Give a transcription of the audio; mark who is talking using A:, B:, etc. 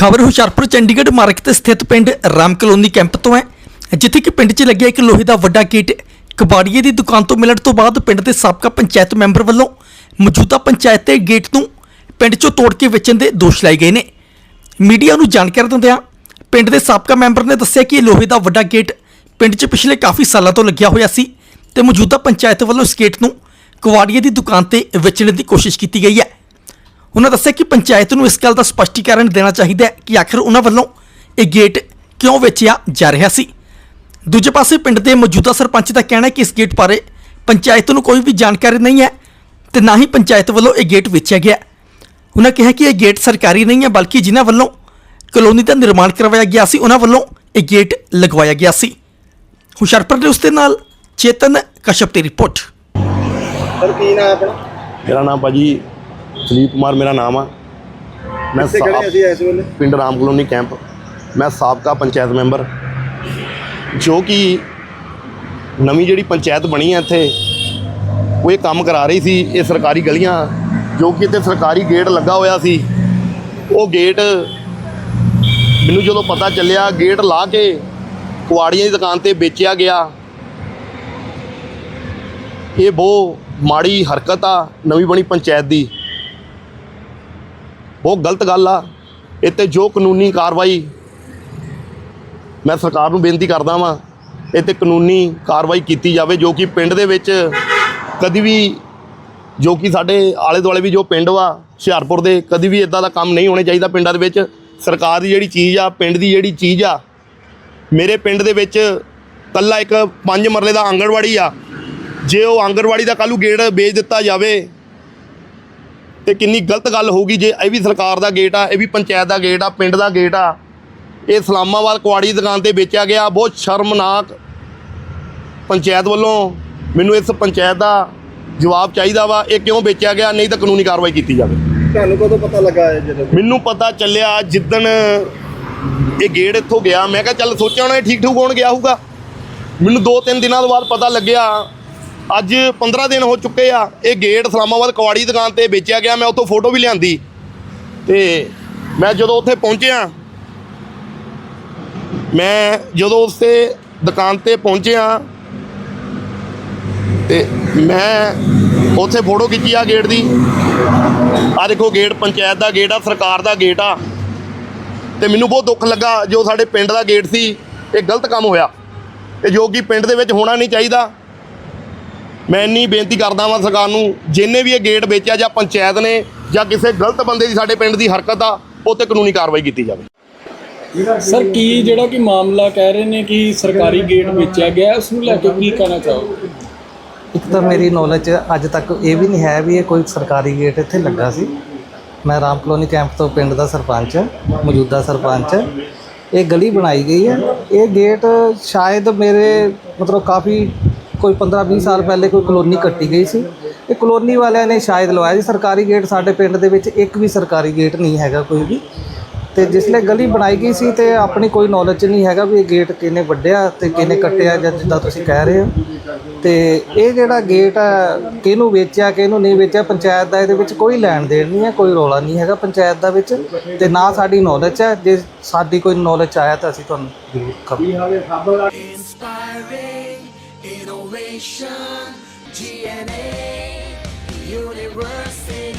A: ਖਬਰ ਹੁਸ਼ਿਆਰਪੁਰ ਚੰਡੀਗੜ੍ਹ ਮਾਰਗ ਤੇ ਸਥਿਤ ਪਿੰਡ ਰਾਮ ਕਲੋਨੀ ਕੈਂਪ ਤੋਂ ਹੈ, ਜਿੱਥੇ ਕਿ ਪਿੰਡ 'ਚ ਲੱਗਿਆ ਇੱਕ ਲੋਹੇ ਦਾ ਵੱਡਾ ਗੇਟ ਕਬਾੜੀਏ ਦੀ ਦੁਕਾਨ ਤੋਂ ਮਿਲਣ ਤੋਂ ਬਾਅਦ ਪਿੰਡ ਦੇ ਸਾਬਕਾ ਪੰਚਾਇਤ ਮੈਂਬਰ ਵੱਲੋਂ ਮੌਜੂਦਾ ਪੰਚਾਇਤ ਦੇ ਗੇਟ ਨੂੰ ਪਿੰਡ 'ਚੋਂ ਤੋੜ ਕੇ ਵੇਚਣ ਦੇ ਦੋਸ਼ ਲਾਏ ਗਏ ਨੇ। ਮੀਡੀਆ ਨੂੰ ਜਾਣਕਾਰੀ ਦਿੰਦਿਆਂ ਪਿੰਡ ਦੇ ਸਾਬਕਾ ਮੈਂਬਰ ਨੇ ਦੱਸਿਆ ਕਿ ਇਹ ਲੋਹੇ ਦਾ ਵੱਡਾ ਗੇਟ ਪਿੰਡ 'ਚ ਪਿਛਲੇ ਕਾਫੀ ਸਾਲਾਂ ਤੋਂ ਲੱਗਿਆ ਹੋਇਆ ਸੀ ਤੇ ਮੌਜੂਦਾ ਪੰਚਾਇਤ ਵੱਲੋਂ ਇਸ ਗੇਟ ਨੂੰ ਕਬਾੜੀਏ ਦੀ ਦੁਕਾਨ ਤੇ ਵੇਚਣ ਦੀ ਕੋਸ਼ਿਸ਼ ਕੀਤੀ ਗਈ ਹੈ। ਉਹਨਾਂ ਦੱਸਿਆ ਕਿ ਪੰਚਾਇਤ ਨੂੰ ਇਸ ਗੱਲ ਦਾ ਸਪਸ਼ਟੀਕਰਨ ਦੇਣਾ ਚਾਹੀਦਾ ਹੈ ਕਿ ਆਖਰ ਉਹਨਾਂ ਵੱਲੋਂ ਇਹ ਗੇਟ ਕਿਉਂ ਵੇਚਿਆ ਜਾ ਰਿਹਾ ਸੀ। ਦੂਜੇ ਪਾਸੇ ਪਿੰਡ ਦੇ ਮੌਜੂਦਾ ਸਰਪੰਚ ਦਾ ਕਹਿਣਾ ਹੈ ਕਿ ਇਸ ਗੇਟ ਬਾਰੇ ਪੰਚਾਇਤ ਨੂੰ ਕੋਈ ਵੀ ਜਾਣਕਾਰੀ ਨਹੀਂ ਹੈ ਤੇ ਨਾ ਹੀ ਪੰਚਾਇਤ ਵੱਲੋਂ ਇਹ ਗੇਟ ਵੇਚਿਆ ਗਿਆ। ਉਹਨਾਂ ਕਿਹਾ ਕਿ ਇਹ ਗੇਟ ਸਰਕਾਰੀ ਨਹੀਂ ਹੈ ਬਲਕਿ ਜਿਨ੍ਹਾਂ ਵੱਲੋਂ ਕਲੋਨੀ ਦਾ ਨਿਰਮਾਣ ਕਰਵਾਇਆ ਗਿਆ ਸੀ ਉਹਨਾਂ ਵੱਲੋਂ ਇਹ ਗੇਟ ਲਗਵਾਇਆ ਗਿਆ ਸੀ। ਹੁਸ਼ਿਆਰਪੁਰ ਦੇ ਉਸ ਦੇ ਨਾਲ ਚੇਤਨ ਕਸ਼ਪ ਦੀ ਰਿਪੋਰਟ।
B: ਸਰ ਕੀ ਨਾਮ ਆਪਣਾ?
C: ਮੇਰਾ ਨਾਮ ਭਾਜੀ ਸੁਦੀਪ ਕੁਮਾਰ ਮੇਰਾ ਨਾਮ ਆ। ਮੈਂ
B: ਕਿੱਥੇ ਖੜੇ
C: ਸਾਬ-
B: ਅਸੀਂ ਇਸ ਵੇਲੇ?
C: ਪਿੰਡ ਰਾਮ ਕਲੋਨੀ ਕੈਂਪ। ਮੈਂ ਸਾਬਕਾ ਪੰਚਾਇਤ ਮੈਂਬਰ। ਜੋ ਕਿ ਨਵੀਂ ਜਿਹੜੀ ਪੰਚਾਇਤ ਬਣੀ ਹੈ ਇੱਥੇ ਉਹ ਇਹ ਕੰਮ ਕਰਾ ਰਹੀ ਸੀ ਇਹ ਸਰਕਾਰੀ ਗਲੀਆਂ ਜੋ ਕਿ ਇੱਥੇ ਸਰਕਾਰੀ ਗੇਟ ਲੱਗਾ ਹੋਇਆ ਸੀ। ਉਹ ਗੇਟ ਮੈਨੂੰ ਜਦੋਂ ਪਤਾ ਚੱਲਿਆ ਗੇਟ ਲਾ ਕੇ ਕੁਆੜੀਆਂ ਦੀ ਦੁਕਾਨ ਤੇ ਵੇਚਿਆ ਗਿਆ। ਇਹ ਬਹੁਤ ਮਾੜੀ ਹਰਕਤ ਆ ਨਵੀਂ ਬਣੀ ਪੰਚਾਇਤ ਦੀ। ਬਹੁਤ ਗਲਤ ਗੱਲ ਆ। ਇੱਥੇ ਜੋ ਕਾਨੂੰਨੀ ਕਾਰਵਾਈ ਮੈਂ ਸਰਕਾਰ ਨੂੰ ਬੇਨਤੀ ਕਰਦਾ ਵਾਂ ਇਹ ਤੇ ਕਾਨੂੰਨੀ ਕਾਰਵਾਈ ਕੀਤੀ ਜਾਵੇ ਜੋ ਕਿ ਪਿੰਡ ਦੇ ਵਿੱਚ ਕਦੀ ਵੀ ਜੋ ਕਿ ਸਾਡੇ ਆਲੇ ਦੁਆਲੇ ਵੀ ਜੋ ਪਿੰਡ ਵਾ, ਹੁਸ਼ਿਆਰਪੁਰ ਦੇ, ਕਦੀ ਵੀ ਇਦਾਂ ਦਾ ਕੰਮ ਨਹੀਂ ਹੋਣਾ ਚਾਹੀਦਾ ਪਿੰਡਾਂ ਦੇ ਵਿੱਚ। ਸਰਕਾਰ ਦੀ ਜਿਹੜੀ ਚੀਜ਼ ਆ, ਪਿੰਡ ਦੀ ਜਿਹੜੀ ਚੀਜ਼ ਆ, ਮੇਰੇ ਪਿੰਡ ਦੇ ਵਿੱਚ ਕੱਲਾ ਇੱਕ ਪੰਜ ਮਰਲੇ ਦਾ ਆਂਗਣਵਾੜੀ ਆ। ਜੇ ਉਹ ਆਂਗਣਵਾੜੀ ਦਾ ਕੱਲ੍ਹ ਨੂੰ ਗੇਟ ਵੇਚ ਦਿੱਤਾ ਜਾਵੇ ਤੇ ਕਿੰਨੀ ਗਲਤ ਗੱਲ ਹੋਊਗੀ ਜੇ ਇਹ ਵੀ ਸਰਕਾਰ ਦਾ ਗੇਟ ਆ ਇਹ ਵੀ ਪੰਚਾਇਤ ਦਾ ਗੇਟ ਆ ਪਿੰਡ ਦਾ ਗੇਟ ਆ। ਇਹ ਇਸਲਾਮਾਬਾਦ ਕੁਆੜੀ ਦੁਕਾਨ ਤੇ ਵੇਚਿਆ ਗਿਆ। ਬਹੁਤ ਸ਼ਰਮਨਾਕ ਪੰਚਾਇਤ ਵੱਲੋਂ ਮੈਨੂੰ ਇਸ ਪੰਚਾਇਤ ਦਾ ਜਵਾਬ ਚਾਹੀਦਾ ਵਾ। ਇਹ ਕਿਉਂ ਵੇਚਿਆ ਗਿਆ? ਨਹੀਂ ਤਾਂ ਕਾਨੂੰਨੀ ਕਾਰਵਾਈ ਕੀਤੀ ਜਾਵੇ।
B: ਤੁਹਾਨੂੰ ਕਦੋਂ ਪਤਾ ਲੱਗਾ ਜਦੋਂ?
C: ਮੈਨੂੰ ਪਤਾ ਚੱਲਿਆ ਜਿੱਦਣ ਇਹ ਗੇਟ ਇੱਥੋਂ ਗਿਆ। ਮੈਂ ਕਿਹਾ ਚੱਲ ਸੋਚਿਆ ਹੋਣਾ ਇਹ ਠੀਕ ਠੂਕ ਹੋਣ ਗਿਆ ਹੋਊਗਾ। ਮੈਨੂੰ 2-3 ਦਿਨਾਂ ਤੋਂ ਬਾਅਦ ਪਤਾ ਲੱਗਿਆ ਅੱਜ 15 ਦਿਨ ਹੋ ਚੁੱਕੇ ਆ, ਇਹ ਗੇਟ ਇਸਲਾਮਾਬਾਦ ਕਵਾੜੀ ਦੁਕਾਨ ਤੇ ਵੇਚਿਆ ਗਿਆ, ਮੈਂ ਉੱਥੋਂ ਫੋਟੋ ਵੀ ਲਿਆਂਦੀ। ਤੇ ਮੈਂ ਜਦੋਂ ਉੱਥੇ ਪਹੁੰਚਿਆ, ਮੈਂ ਜਦੋਂ ਉਸੇ ਦੁਕਾਨ ਤੇ ਪਹੁੰਚਿਆ, ਤੇ ਮੈਂ ਉੱਥੇ ਫੋਟੋ ਖਿੱਚੀ ਆ ਗੇਟ ਦੀ। ਆ ਦੇਖੋ ਗੇਟ, ਪੰਚਾਇਤ ਦਾ ਗੇਟ ਆ, ਸਰਕਾਰ ਦਾ ਗੇਟ ਆ। ਤੇ ਮੈਨੂੰ ਬਹੁਤ ਦੁੱਖ ਲੱਗਾ, ਜੋ ਸਾਡੇ ਪਿੰਡ ਦਾ ਗੇਟ ਸੀ, ਇਹ ਗਲਤ ਕੰਮ ਹੋਇਆ। ਤੇ ਜੋ ਕਿ ਪਿੰਡ ਦੇ ਵਿੱਚ ਹੋਣਾ ਨਹੀਂ ਚਾਹੀਦਾ। ਮੈਂ ਇੰਨੀ ਬੇਨਤੀ ਕਰਦਾ ਵਾਂ ਸਰਕਾਰ ਨੂੰ ਜਿੰਨੇ ਵੀ ਇਹ ਗੇਟ ਵੇਚਿਆ ਜਾਂ ਪੰਚਾਇਤ ਨੇ ਜਾਂ ਕਿਸੇ ਗਲਤ ਬੰਦੇ ਦੀ ਸਾਡੇ ਪਿੰਡ ਦੀ ਹਰਕਤ ਆ ਉਹ ਤੇ ਕਾਨੂੰਨੀ ਕਾਰਵਾਈ ਕੀਤੀ ਜਾਵੇ।
D: ਸਰ ਕੀ ਜਿਹੜਾ ਕਿ ਮਾਮਲਾ ਕਹਿ ਰਹੇ ਨੇ ਕਿ ਸਰਕਾਰੀ ਗੇਟ ਵੇਚਿਆ ਗਿਆ ਉਸ ਨੂੰ ਲੈ ਕੇ ਕੀ ਕਹਿਣਾ ਚਾਹੋਗੇ?
E: ਇੱਕ ਤਾਂ ਮੇਰੀ ਨੌਲੇਜ ਅੱਜ ਤੱਕ ਇਹ ਵੀ ਨਹੀਂ ਹੈ ਵੀ ਇਹ ਕੋਈ ਸਰਕਾਰੀ ਗੇਟ ਇੱਥੇ ਲੱਗਾ ਸੀ। ਮੈਂ ਰਾਮ ਕਲੋਨੀ ਕੈਂਪ ਤੋਂ ਪਿੰਡ ਦਾ ਸਰਪੰਚ ਮੌਜੂਦਾ ਸਰਪੰਚ। ਇਹ ਗਲੀ ਬਣਾਈ ਗਈ ਹੈ। ਇਹ ਗੇਟ ਸ਼ਾਇਦ ਮੇਰੇ ਮਤਲਬ ਕਾਫੀ ਕੋਈ 15 20 ਸਾਲ ਪਹਿਲੇ ਕੋਈ ਕਲੋਨੀ ਕੱਟੀ ਗਈ ਸੀ। ਇਹ ਕਲੋਨੀ ਵਾਲਿਆਂ ਨੇ ਸ਼ਾਇਦ ਲਵਾਇਆ ਸੀ। ਸਰਕਾਰੀ ਗੇਟ ਸਾਡੇ ਪਿੰਡ ਦੇ ਵਿੱਚ ਇੱਕ ਵੀ ਸਰਕਾਰੀ ਗੇਟ ਨਹੀਂ ਹੈਗਾ ਕੋਈ ਵੀ। ਤੇ ਜਿਸਲੇ ਗਲੀ ਬਣਾਈ ਗਈ ਸੀ ਤੇ ਆਪਣੀ ਕੋਈ ਨੌਲੇਜ ਨਹੀਂ ਹੈਗਾ ਵੀ ਇਹ ਗੇਟ ਕਿਹਨੇ ਵੱਢਿਆ ਤੇ ਕਿਹਨੇ ਕੱਟਿਆ ਜਾਂ ਜਿੱਦਾਂ ਤੁਸੀਂ ਕਹਿ ਰਹੇ ਹੋ। ਤੇ ਇਹ ਜਿਹੜਾ ਗੇਟ ਆ, ਕਿਹਨੂੰ ਵੇਚਿਆ, ਕਿਹਨੂੰ ਨਹੀਂ ਵੇਚਿਆ, ਪੰਚਾਇਤ ਦਾ ਇਹਦੇ ਵਿੱਚ ਕੋਈ ਲੈਣ ਦੇਣ ਨਹੀਂ ਹੈ, ਕੋਈ ਰੋਲਾ ਨਹੀਂ ਹੈਗਾ ਪੰਚਾਇਤ ਦਾ ਵਿੱਚ। ਤੇ ਨਾ ਸਾਡੀ ਨੌਲੇਜ ਹੈ। ਜੇ ਸਾਡੀ ਕੋਈ ਨੌਲੇਜ ਆਇਆ ਤਾਂ ਅਸੀਂ ਤੁਹਾਨੂੰ ਜ਼ਰੂਰ ਖਬਰ
F: generation, DNA, university.